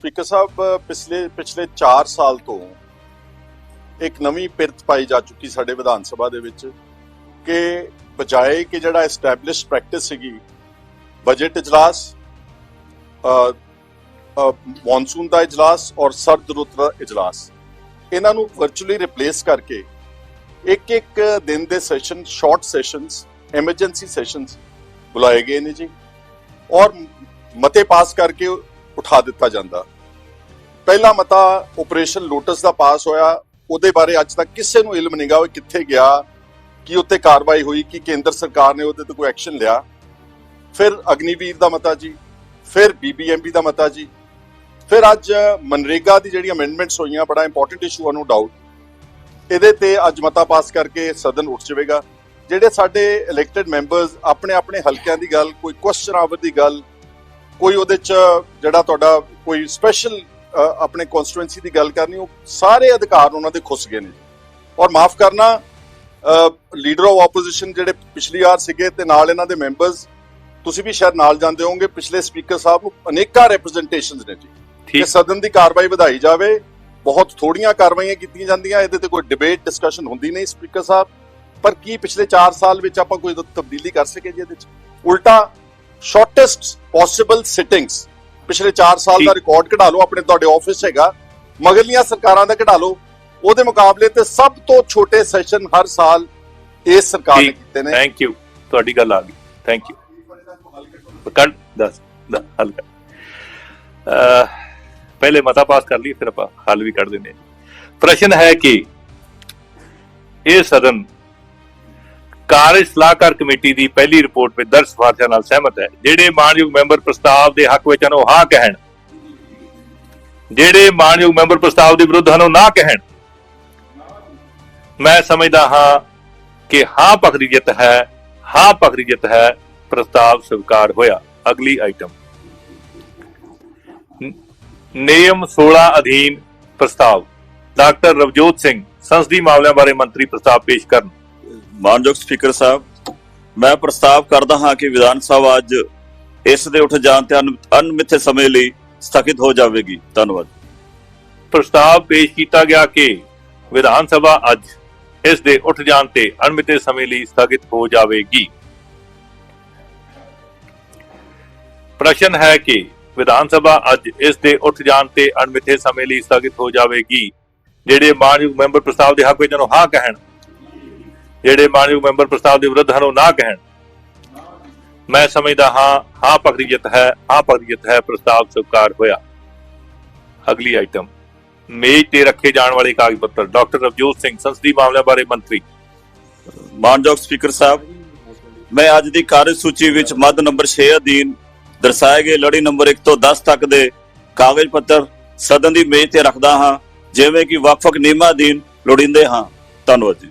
Speaker ਸਾਹਿਬ, ਪਿਛਲੇ ਪਿਛਲੇ 4 ਸਾਲ ਤੋਂ ਇੱਕ ਨਵੀਂ ਪਿਰਤ ਪਾਈ ਜਾ ਚੁੱਕੀ ਸਾਡੇ ਵਿਧਾਨ ਸਭਾ ਦੇ ਵਿੱਚ ਕਿ ਬਜਾਏ ਕਿ ਜਿਹੜਾ ਐਸਟੈਬਲਿਸ਼ ਪ੍ਰੈਕਟਿਸ ਸੀਗੀ ਬਜਟ ਇਜਲਾਸ ਮੌਨਸੂਨ ਦਾ ਇਜਲਾਸ ਔਰ ਸਰਦ ਰੁੱਤ ਦਾ ਇਜਲਾਸ, ਇਹਨਾਂ ਨੂੰ ਵਰਚੁਅਲੀ ਰਿਪਲੇਸ ਕਰਕੇ ਇੱਕ ਇੱਕ ਦਿਨ ਦੇ session short sessions emergency sessions ਬੁਲਾਏ ਗਏ ਨੇ ਜੀ ਔਰ ਮਤੇ ਪਾਸ ਕਰਕੇ ਉਠਾ ਦਿੱਤਾ ਜਾਂਦਾ। ਪਹਿਲਾ ਮਤਾ ਆਪਰੇਸ਼ਨ ਲੋਟਸ ਦਾ ਪਾਸ ਹੋਇਆ, ਉਹਦੇ ਬਾਰੇ ਅੱਜ ਤੱਕ ਕਿਸੇ ਨੂੰ ਇਲਮ ਨਹੀਂਗਾ ਉਹ ਕਿੱਥੇ ਗਿਆ, ਕੀ ਉੱਤੇ ਕਾਰਵਾਈ ਹੋਈ, ਕਿ ਕੇਂਦਰ ਸਰਕਾਰ ਨੇ ਉਹਦੇ ਤੇ ਕੋਈ ਐਕਸ਼ਨ ਲਿਆ। ਫਿਰ ਅਗਨੀਵੀਰ ਦਾ ਮਤਾ ਜੀ, ਫਿਰ ਬੀਬੀਐਮਬੀ ਦਾ ਮਤਾ ਜੀ, ਫਿਰ ਅੱਜ ਮਨਰੇਗਾ ਦੀ ਜਿਹੜੀ ਅਮੈਂਡਮੈਂਟਸ ਹੋਈਆਂ, ਬੜਾ ਇੰਪੋਰਟੈਂਟ ਇਸ਼ੂ ਆ ਨੋ ਡਾਊਟ ਇਹਦੇ ਤੇ ਅੱਜ ਮਤਾ ਪਾਸ ਕਰਕੇ ਸਦਨ ਉੱਠ ਜਾਵੇਗਾ। ਜਿਹੜੇ ਸਾਡੇ ਇਲੈਕਟਿਡ ਮੈਂਬਰਸ ਆਪਣੇ ਆਪਣੇ ਹਲਕਿਆਂ ਦੀ ਗੱਲ, ਕੋਈ ਕੁਐਸਚਨ ਆਵਰ ਦੀ ਗੱਲ, ਕੋਈ ਉਹਦੇ ਚ ਜਿਹੜਾ ਤੁਹਾਡਾ ਕੋਈ ਸਪੈਸ਼ਲ ਆਪਣੇ ਕਨਸਟੀਟੂਐਂਸੀ ਦੀ ਗੱਲ ਕਰਨੀ ਉਹ ਸਾਰੇ ਅਧਿਕਾਰ ਉਹਨਾਂ ਦੇ ਖੁੱਸ ਗਏ ਨੇ ਔਰ ਮਾਫ ਕਰਨਾ ਲੀਡਰ ਆਫ ਆਪੋਜੀਸ਼ਨ ਜਿਹੜੇ ਪਿਛਲੀ ਵਾਰ ਸੀਗੇ ਤੇ ਨਾਲ ਇਹਨਾਂ ਦੇ ਮੈਂਬਰਸ ਤੁਸੀਂ ਵੀ ਸ਼ਾਇਦ ਨਾਲ ਜਾਂਦੇ ਹੋਵੋਗੇ ਪਿਛਲੇ ਸਪੀਕਰ ਸਾਹਿਬ ਨੂੰ ਅਨੇਕਾਂ ਰਿਪਰੈਜ਼ੈਂਟੇਸ਼ਨਸ ਨੇ ਜੀ। ਕਿ ਠੀਕ ਸਦਨ ਦੀ ਕਾਰਵਾਈ ਵਧਾਈ ਜਾਵੇ ਬਹੁਤ ਥੋੜੀਆਂ ਕਾਰਵਾਈਆਂ ਕੀਤੀਆਂ ਜਾਂਦੀਆਂ ਇਹਦੇ ਤੇ ਕੋਈ ਡਿਬੇਟ ਡਿਸਕਸ਼ਨ ਹੁੰਦੀ ਨਹੀਂ ਸਪੀਕਰ ਸਾਹਿਬ। ਪਰ ਕੀ ਪਿਛਲੇ 4 ਸਾਲ ਵਿੱਚ ਆਪਾਂ ਕੋਈ ਤਬਦੀਲੀ ਕਰ ਸਕੇ ਜੀ ਇਹਦੇ ਚ? ਉਲਟਾ ਸ਼ਾਰਟੈਸਟ ਪੋਸੀਬਲ ਸਿਟਿੰਗਸ ਪਿਛਲੇ 4 ਸਾਲ ਦਾ। ਰਿਕਾਰਡ ਕਢਾ ਲਓ ਆਪਣੇ ਤੁਹਾਡੇ ਆਫਿਸ ਹੈਗਾ। ਮਗਰਲੀਆਂ ਸਰਕਾਰਾਂ ਦਾ ਕਢਾ ਲਓ। ਉਹਦੇ ਮੁਕਾਬਲੇ ਤੇ ਸਭ ਤੋਂ ਛੋਟੇ ਸੈਸ਼ਨ ਹਰ ਸਾਲ ਇਸ ਸਰਕਾਰ ਨੇ। ਕੀਤੇ ਨੇ। ਥੈਂਕ ਯੂ ਤੁਹਾਡੀ ਗੱਲ ਆ ਗਈ। ਥੈਂਕ ਯੂ ਕੱਢ ਦੱਸ ਹੱਲ ਕਰ। ਪਹਿਲੇ ਮਤਾ ਪਾਸ ਕਰ ਲਈ ਫਿਰ ਆਪਾਂ ਹੱਲ ਵੀ ਕੱਢ ਦਿੰਦੇ ਹਾਂ। ਪ੍ਰਸ਼ਨ ਹੈ ਕਿ ਇਹ ਸਦਨ ਕਾਰਜ ਸਲਾਹਕਾਰ ਕਮੇਟੀ ਦੀ ਪਹਿਲੀ ਰਿਪੋਰਟ ਵਿੱਚ ਦਰਜ ਸਿਫਾਰਸ਼ਾਂ ਨਾਲ ਸਹਿਮਤ ਹੈ। ਜਿਹੜੇ ਮਾਨਯੋਗ ਮੈਂਬਰ ਪ੍ਰਸਤਾਵ ਦੇ ਹੱਕ ਵਿੱਚ ਹਨ, ਉਹ ਹਾਂ ਕਹਿਣ। ਜਿਹੜੇ ਮਾਨਯੋਗ ਮੈਂਬਰ ਪ੍ਰਸਤਾਵ ਦੇ ਵਿਰੁੱਧ ਹਨ, ਉਹ ਨਾ ਕਹਿਣ। ਮੈਂ ਸਮਝਦਾ ਹਾਂ ਕਿ ਹਾਂ ਪਖਰੀ ਜਿੱਤ ਹੈ, ਹਾਂ ਪਖਰੀ ਜਿੱਤ ਹੈ, ਪ੍ਰਸਤਾਵ ਸਵੀਕਾਰ ਹੋਇਆ। ਅਗਲੀ ਆਈਟਮ ਨਿਯਮ 16 ਅਧੀਨ ਪ੍ਰਸਤਾਵ। ਡਾਕਟਰ ਰਵਜੋਤ ਸਿੰਘ, ਸੰਸਦੀ ਮਾਮਲਿਆਂ ਬਾਰੇ ਮੰਤਰੀ ਪ੍ਰਸਤਾਵ ਪੇਸ਼ ਕਰਨ। ਮਾਨਯੋਗ ਸਪੀਕਰ ਸਾਹਿਬ, ਮੈਂ ਪ੍ਰਸਤਾਵ ਕਰਦਾ ਹਾਂ ਕਿ ਵਿਧਾਨ ਸਭਾ ਅੱਜ ਇਸ ਦੇ ਉੱਠ ਜਾਣ ਤੇ ਅਨ- ਅਣਮਿੱਥੇ ਸਮੇਂ ਲਈ ਸਥਗਿਤ ਹੋ ਜਾਵੇਗੀ। ਧੰਨਵਾਦ। ਪ੍ਰਸਤਾਵ ਪੇਸ਼ ਕੀਤਾ ਗਿਆ ਕਿ ਵਿਧਾਨ ਸਭਾ ਅੱਜ ਇਸ ਦੇ ਉੱਠ ਜਾਣ ਤੇ ਅਣਮਿੱਥੇ ਸਮੇਂ ਲਈ ਸਥਗਿਤ ਹੋ ਜਾਵੇਗੀ। ਪ੍ਰਸ਼ਨ ਹੈ ਕਿ ਵਿਧਾਨ ਸਭਾ ਅੱਜ ਇਸ ਦੇ ਉੱਠ ਜਾਣ ਤੇ ਅਣਮਿੱਥੇ ਸਮੇਂ ਲਈ ਸਥਗਿਤ ਹੋ ਜਾਵੇਗੀ। ਜਿਹੜੇ ਮਾਨਯੋਗ ਮੈਂਬਰ ਪ੍ਰਸਤਾਵ ਦੇ ਹੱਕ ਵਿੱਚ ਨੂੰ ਹਾਂ ਕਹਿਣ। ਜਿਹੜੇ ਮਾਨਯੋਗ ਮੈਂਬਰ ਪ੍ਰਸਤਾਵ ਦੇ ਵਿਰੁੱਧ ਹਨ, ਉਹ ਨਾ ਕਹਿਣ। ਮੈਂ ਸਮਝਦਾ ਹਾਂ ਹਾਂ ਪਕੜੀਅਤ ਹੈ, ਹਾਂ ਪਕੜੀਅਤ ਹੈ, ਪ੍ਰਸਤਾਵ ਸਵੀਕਾਰ ਹੋਇਆ। ਅਗਲੀ ਆਈਟਮ ਮੇਜ਼ ਤੇ ਰੱਖੇ ਜਾਣ ਵਾਲੇ ਕਾਗਜ਼ ਪੱਤਰ ਡਾਕਟਰ ਰਵਜੋਤ ਸਿੰਘ, ਸੰਸਦੀ ਮਾਮਲਿਆਂ ਬਾਰੇ ਮੰਤਰੀ। ਮਾਨਯੋਗ ਸਪੀਕਰ ਸਾਹਿਬ, ਮੈਂ ਅੱਜ ਦੀ ਕਾਰਜ ਸੂਚੀ ਵਿੱਚ ਮੱਦ ਨੰਬਰ 6 ਅਧੀਨ ਦਰਸਾਏ ਗਏ ਲੜੀ ਨੰਬਰ 1 ਤੋਂ 10 ਤੱਕ ਦੇ ਕਾਗਜ਼ ਪੱਤਰ ਸਦਨ ਦੀ ਮੇਜ਼ ਤੇ ਰੱਖਦਾ ਹਾਂ, ਜਿਵੇਂ ਕਿ ਵੱਖ-ਵੱਖ ਨਿਯਮਾਂ ਅਧੀਨ ਲੋੜੀਂਦੇ ਹਾਂ। ਧੰਨਵਾਦ ਜੀ।